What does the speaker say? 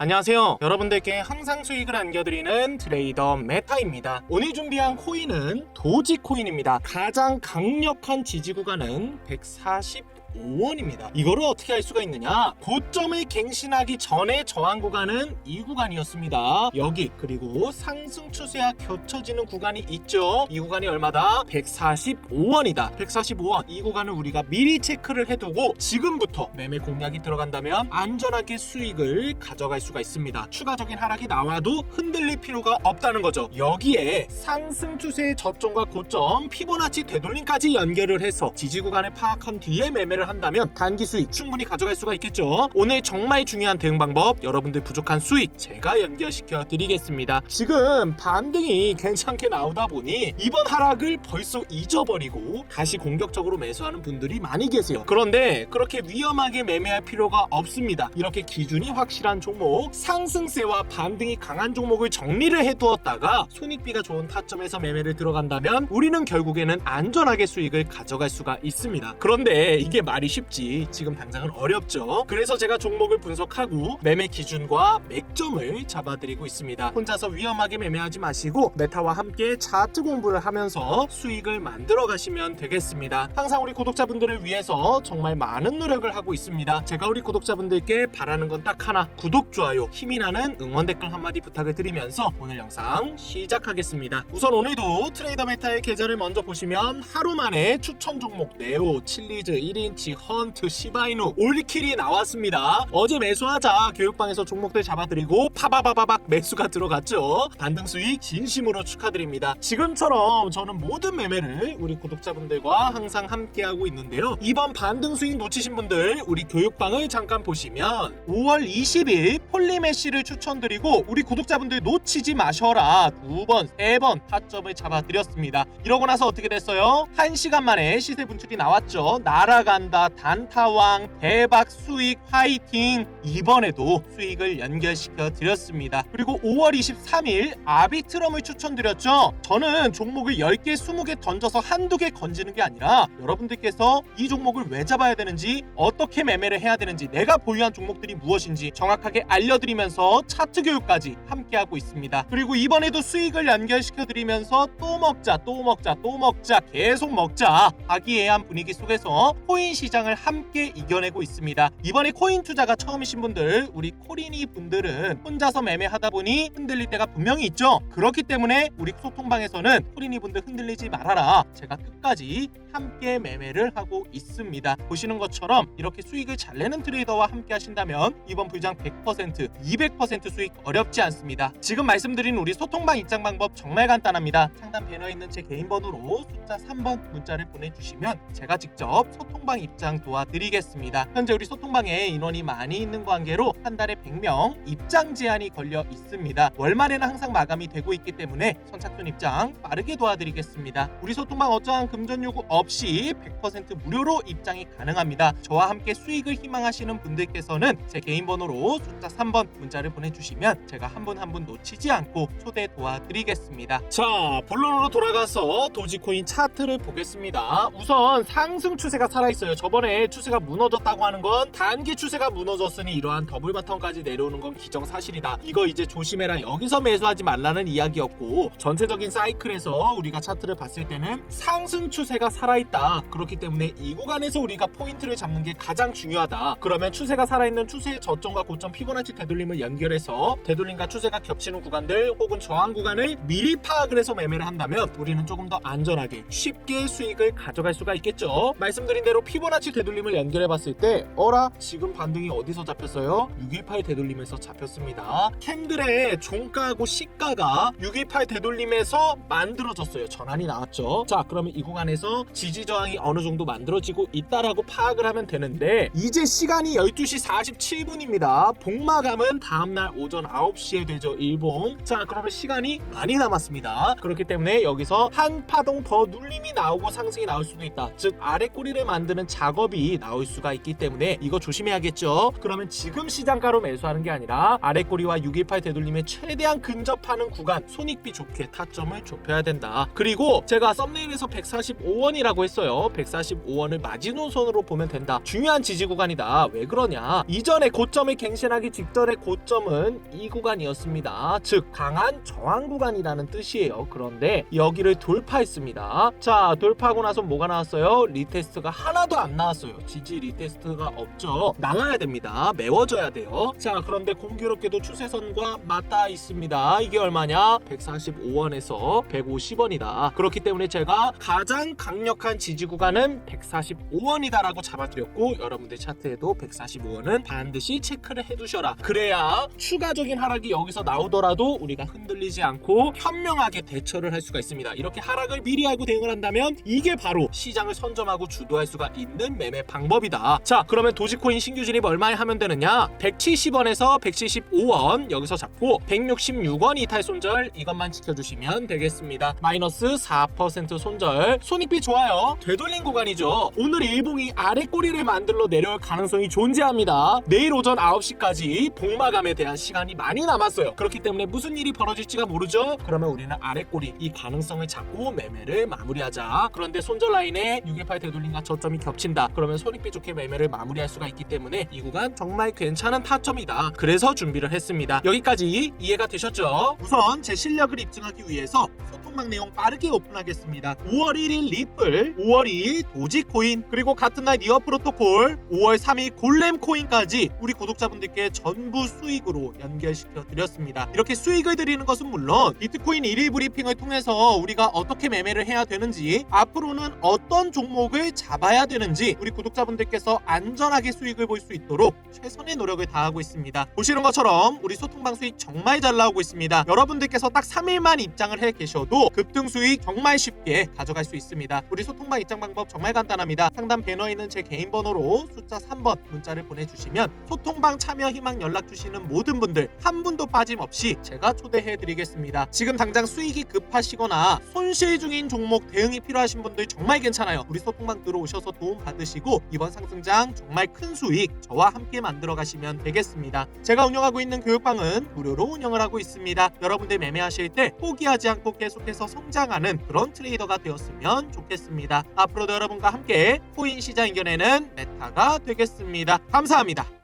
안녕하세요. 여러분들께 항상 수익을 안겨드리는 트레이더 메타입니다. 오늘 준비한 코인은 도지코인입니다. 가장 강력한 지지 구간은 145원입니다. 이거를 어떻게 알 수가 있느냐? 고점을 갱신하기 전에 저항 구간은 이 구간이었습니다. 여기 그리고 상승 추세와 겹쳐지는 구간이 있죠. 이 구간이 얼마다? 145원이다. 145원. 이 구간을 우리가 미리 체크를 해두고 지금부터 매매 공략이 들어간다면 안전하게 수익을 가져갈 수가 있습니다. 추가적인 하락이 나와도 흔들릴 필요가 없다는 거죠. 여기에 상승 추세의 저점과 고점, 피보나치 되돌림까지 연결을 해서 지지 구간을 파악한 뒤에 매매를 한다면 단기 수익 충분히 가져갈 수가 있겠죠. 오늘 정말 중요한 대응 방법, 여러분들 부족한 수익 제가 연결시켜 드리겠습니다. 지금 반등이 괜찮게 나오다 보니 이번 하락을 벌써 잊어버리고 다시 공격적으로 매수하는 분들이 많이 계세요. 그런데 그렇게 위험하게 매매할 필요가 없습니다. 이렇게 기준이 확실한 종목, 상승세와 반등이 강한 종목을 정리를 해두었다가 손익비가 좋은 타점에서 매매를 들어간다면 우리는 결국에는 안전하게 수익을 가져갈 수가 있습니다. 그런데 이게 말이 쉽지 지금 당장은 어렵죠. 그래서 제가 종목을 분석하고 매매 기준과 맥점을 잡아드리고 있습니다. 혼자서 위험하게 매매하지 마시고 메타와 함께 차트 공부를 하면서 수익을 만들어 가시면 되겠습니다. 항상 우리 구독자분들을 위해서 정말 많은 노력을 하고 있습니다. 제가 우리 구독자분들께 바라는 건 딱 하나 구독, 좋아요, 힘이 나는 응원 댓글 한마디 부탁을 드리면서 오늘 영상 시작하겠습니다. 우선 오늘도 트레이더 메타의 계좌를 먼저 보시면 하루 만에 추천 종목 네오, 칠리즈, 1인 치, 헌트, 시바이누, 올킬이 나왔습니다. 어제 매수하자 교육방에서 종목들 잡아드리고 파바바바박 매수가 들어갔죠. 반등 수익 진심으로 축하드립니다. 지금처럼 저는 모든 매매를 우리 구독자분들과 항상 함께하고 있는데요. 이번 반등 수익 놓치신 분들 우리 교육방을 잠깐 보시면 5월 20일 폴리메시를 추천드리고 우리 구독자분들 놓치지 마셔라 두 번, 세 번 타점을 잡아드렸습니다. 이러고 나서 어떻게 됐어요? 한 시간 만에 시세 분출이 나왔죠. 날아간 다, 단타왕, 대박 수익, 화이팅. 이번에도 수익을 연결시켜 드렸습니다. 그리고 5월 23일 아비트럼을 추천드렸죠. 저는 종목을 10개, 20개 던져서 한두 개 건지는 게 아니라 여러분들께서 이 종목을 왜 잡아야 되는지, 어떻게 매매를 해야 되는지, 내가 보유한 종목들이 무엇인지 정확하게 알려드리면서 차트 교육까지 함께하고 있습니다. 그리고 이번에도 수익을 연결시켜 드리면서 또 먹자, 또 먹자, 또 먹자, 계속 먹자. 화기애애한 분위기 속에서 코인 시장을 함께 이겨내고 있습니다. 이번에 코인 투자가 처음이신 분들, 우리 코리니 분들은 혼자서 매매하다 보니 흔들릴 때가 분명히 있죠. 그렇기 때문에 우리 소통방에서는 코리니 분들 흔들리지 말아라. 제가 끝까지 함께 매매를 하고 있습니다. 보시는 것처럼 이렇게 수익을 잘 내는 트레이더와 함께 하신다면 이번 불장 100%, 200% 수익 어렵지 않습니다. 지금 말씀드린 우리 소통방 입장 방법 정말 간단합니다. 상단 배너에 있는 제 개인 번호로 숫자 3번 문자를 보내주시면 제가 직접 소통방 입장 도와드리겠습니다. 현재 우리 소통방에 인원이 많이 있는 관계로 한 달에 100명 입장 제한이 걸려 있습니다. 월말에는 항상 마감이 되고 있기 때문에 선착순 입장 빠르게 도와드리겠습니다. 우리 소통방 어떠한 금전 요구 없이 100% 무료로 입장이 가능합니다. 저와 함께 수익을 희망하시는 분들께서는 제 개인 번호로 숫자 3번 문자를 보내주시면 제가 한 분 한 분 놓치지 않고 초대 도와드리겠습니다. 자, 본론으로 돌아가서 도지코인 차트를 보겠습니다. 우선 상승 추세가 살아있어요. 저번에 추세가 무너졌다고 하는 건 단기 추세가 무너졌으니 이러한 더블 바텀까지 내려오는 건 기정사실이다. 이거 이제 조심해라. 여기서 매수하지 말라는 이야기였고 전체적인 사이클에서 우리가 차트를 봤을 때는 상승 추세가 살아있다. 그렇기 때문에 이 구간에서 우리가 포인트를 잡는 게 가장 중요하다. 그러면 추세가 살아있는 추세의 저점과 고점 피보나치 되돌림을 연결해서 되돌림과 추세가 겹치는 구간들 혹은 저항 구간을 미리 파악을 해서 매매를 한다면 우리는 조금 더 안전하게 쉽게 수익을 가져갈 수가 있겠죠. 말씀드린 대로 피보 나치 되돌림을 연결해 봤을 때 어라 지금 반등이 어디서 잡혔어요? 618 되돌림에서 잡혔습니다. 캔들의 종가하고 시가가 618 되돌림에서 만들어졌어요. 전환이 나왔죠. 자 그러면 이 구간에서 지지 저항이 어느 정도 만들어지고 있다라고 파악을 하면 되는데 이제 시간이 12시 47분입니다. 복마감은 다음날 오전 9시에 되죠. 일본. 자 그러면 시간이 많이 남았습니다. 그렇기 때문에 여기서 한 파동 더 눌림이 나오고 상승이 나올 수도 있다. 즉 아래 꼬리를 만드는 작업이 나올 수가 있기 때문에 이거 조심해야겠죠. 그러면 지금 시장가로 매수하는 게 아니라 아래 꼬리와 618 되돌림에 최대한 근접하는 구간 손익비 좋게 타점을 좁혀야 된다. 그리고 제가 썸네일에서 145원이라고 했어요. 145원을 마지노선으로 보면 된다. 중요한 지지 구간이다. 왜 그러냐? 이전에 고점을 갱신하기 직전의 고점은 이 구간이었습니다. 즉 강한 저항 구간이라는 뜻이에요. 그런데 여기를 돌파했습니다. 자, 돌파하고 나서 뭐가 나왔어요? 리테스트가 하나도 안 나왔어요. 지지 리테스트가 없죠. 나와야 됩니다. 메워져야 돼요. 자, 그런데 공교롭게도 추세선과 맞닿아 있습니다. 이게 얼마냐? 145원에서 150원이다. 그렇기 때문에 제가 가장 강력한 지지 구간은 145원이다라고 잡아드렸고 여러분들 차트에도 145원은 반드시 체크를 해두셔라. 그래야 추가적인 하락이 여기서 나오더라도 우리가 흔들리지 않고 현명하게 대처를 할 수가 있습니다. 이렇게 하락을 미리 알고 대응을 한다면 이게 바로 시장을 선점하고 주도할 수가 있는 매매 방법이다. 자, 그러면 도지코인 신규 진입 얼마에 하면 되느냐? 170원에서 175원 여기서 잡고 166원 이탈 손절 이것만 지켜주시면 되겠습니다. 마이너스 4% 손절. 손익비 좋아요. 되돌린 구간이죠. 오늘 일봉이 아래 꼬리를 만들러 내려올 가능성이 존재합니다. 내일 오전 9시까지 복마감에 대한 시간이 많이 남았어요. 그렇기 때문에 무슨 일이 벌어질지가 모르죠. 그러면 우리는 아래 꼬리 이 가능성을 잡고 매매를 마무리하자. 그런데 손절 라인에 618 되돌림과 저점이 겹 친다. 그러면 손익비 좋게 매매를 마무리할 수가 있기 때문에 이 구간 정말 괜찮은 타점이다. 그래서 준비를 했습니다. 여기까지 이해가 되셨죠? 우선 제 실력을 입증하기 위해서 소통방 내용 빠르게 오픈하겠습니다. 5월 1일 리플, 5월 2일 도지코인, 그리고 같은 날 니어 프로토콜, 5월 3일 골렘 코인까지 우리 구독자분들께 전부 수익으로 연결시켜 드렸습니다. 이렇게 수익을 드리는 것은 물론 비트코인 1일 브리핑을 통해서 우리가 어떻게 매매를 해야 되는지 앞으로는 어떤 종목을 잡아야 되는지 우리 구독자분들께서 안전하게 수익을 볼 수 있도록 최선의 노력을 다하고 있습니다. 보시는 것처럼 우리 소통방 수익 정말 잘 나오고 있습니다. 여러분들께서 딱 3일만 입장을 해 계셔도 급등 수익 정말 쉽게 가져갈 수 있습니다. 우리 소통방 입장 방법 정말 간단합니다. 상단 배너에 있는 제 개인 번호로 숫자 3번 문자를 보내주시면 소통방 참여 희망 연락 주시는 모든 분들 한 분도 빠짐없이 제가 초대해 드리겠습니다. 지금 당장 수익이 급하시거나 손실 중인 종목 대응이 필요하신 분들 정말 괜찮아요. 우리 소통방 들어오셔서 도움 받으시고 이번 상승장 정말 큰 수익 저와 함께 만들어 가시면 되겠습니다. 제가 운영하고 있는 교육방은 무료로 운영을 하고 있습니다. 여러분들 매매하실 때 포기하지 않고 계속해서 성장하는 그런 트레이더가 되었으면 좋겠습니다. 앞으로도 여러분과 함께 코인 시장 이겨내는 메타가 되겠습니다. 감사합니다.